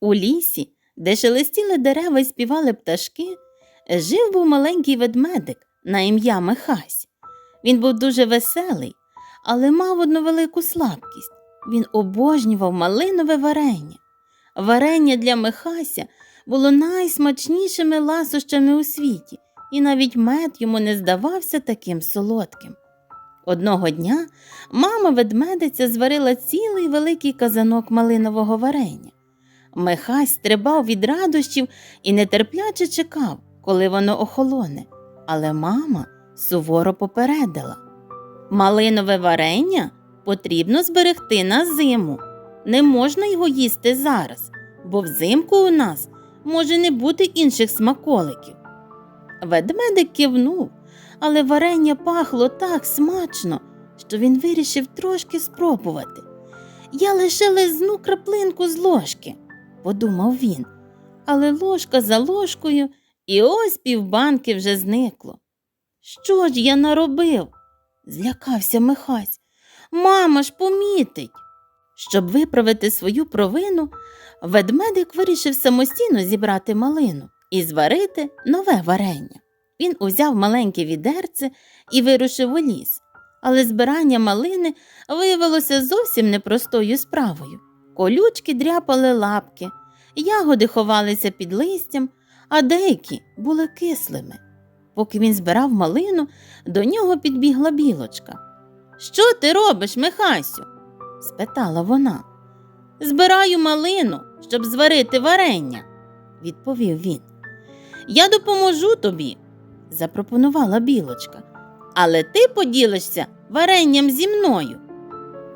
У лісі, де шелестіли дерева і співали пташки, жив був маленький ведмедик на ім'я Михась. Він був дуже веселий, але мав одну велику слабкість. Він обожнював малинове варення. Варення для Михася було найсмачнішими ласощами у світі, і навіть мед йому не здавався таким солодким. Одного дня мама ведмедиця зварила цілий великий казанок малинового варення. Михась стрибав від радощів і нетерпляче чекав, коли воно охолоне, але мама суворо попередила. Малинове варення потрібно зберегти на зиму. Не можна його їсти зараз, бо взимку у нас може не бути інших смаколиків. Ведмедик кивнув, але варення пахло так смачно, що він вирішив трошки спробувати. Я лише лизну краплинку з ложки, подумав він, але ложка за ложкою, і ось півбанки вже зникло. Що ж я наробив? злякався Михась. Мама ж помітить. Щоб виправити свою провину, ведмедик вирішив самостійно зібрати малину і зварити нове варення. Він узяв маленьке відерце і вирушив у ліс. Але збирання малини виявилося зовсім непростою справою. Колючки дряпали лапки, ягоди ховалися під листям, а деякі були кислими. Поки він збирав малину, до нього підбігла білочка. Що ти робиш, Михасю? спитала вона. Збираю малину, щоб зварити варення, відповів він. Я допоможу тобі, запропонувала білочка, але ти поділишся варенням зі мною.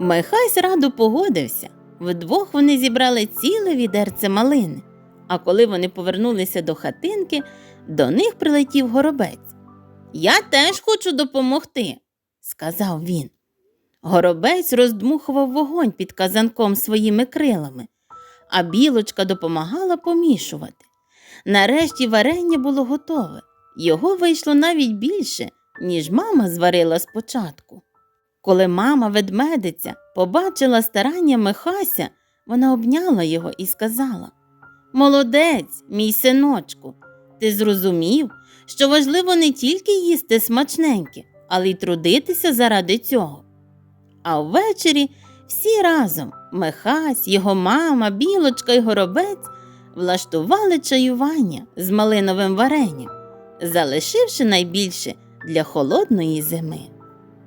Михась радо погодився. Вдвох вони зібрали ціле відерце малини, а коли вони повернулися до хатинки, до них прилетів горобець. Я теж хочу допомогти, сказав він. Горобець роздмухував вогонь під казанком своїми крилами, а білочка допомагала помішувати. Нарешті варення було готове. Його вийшло навіть більше, ніж мама зварила спочатку. Коли мама ведмедиця побачила старання Михася, вона обняла його і сказала Молодець, мій синочку, ти зрозумів, що важливо не тільки їсти смачненьке, але й трудитися заради цього. А ввечері всі разом Михась, його мама, білочка і горобець влаштували чаювання з малиновим варенням, залишивши найбільше для холодної зими.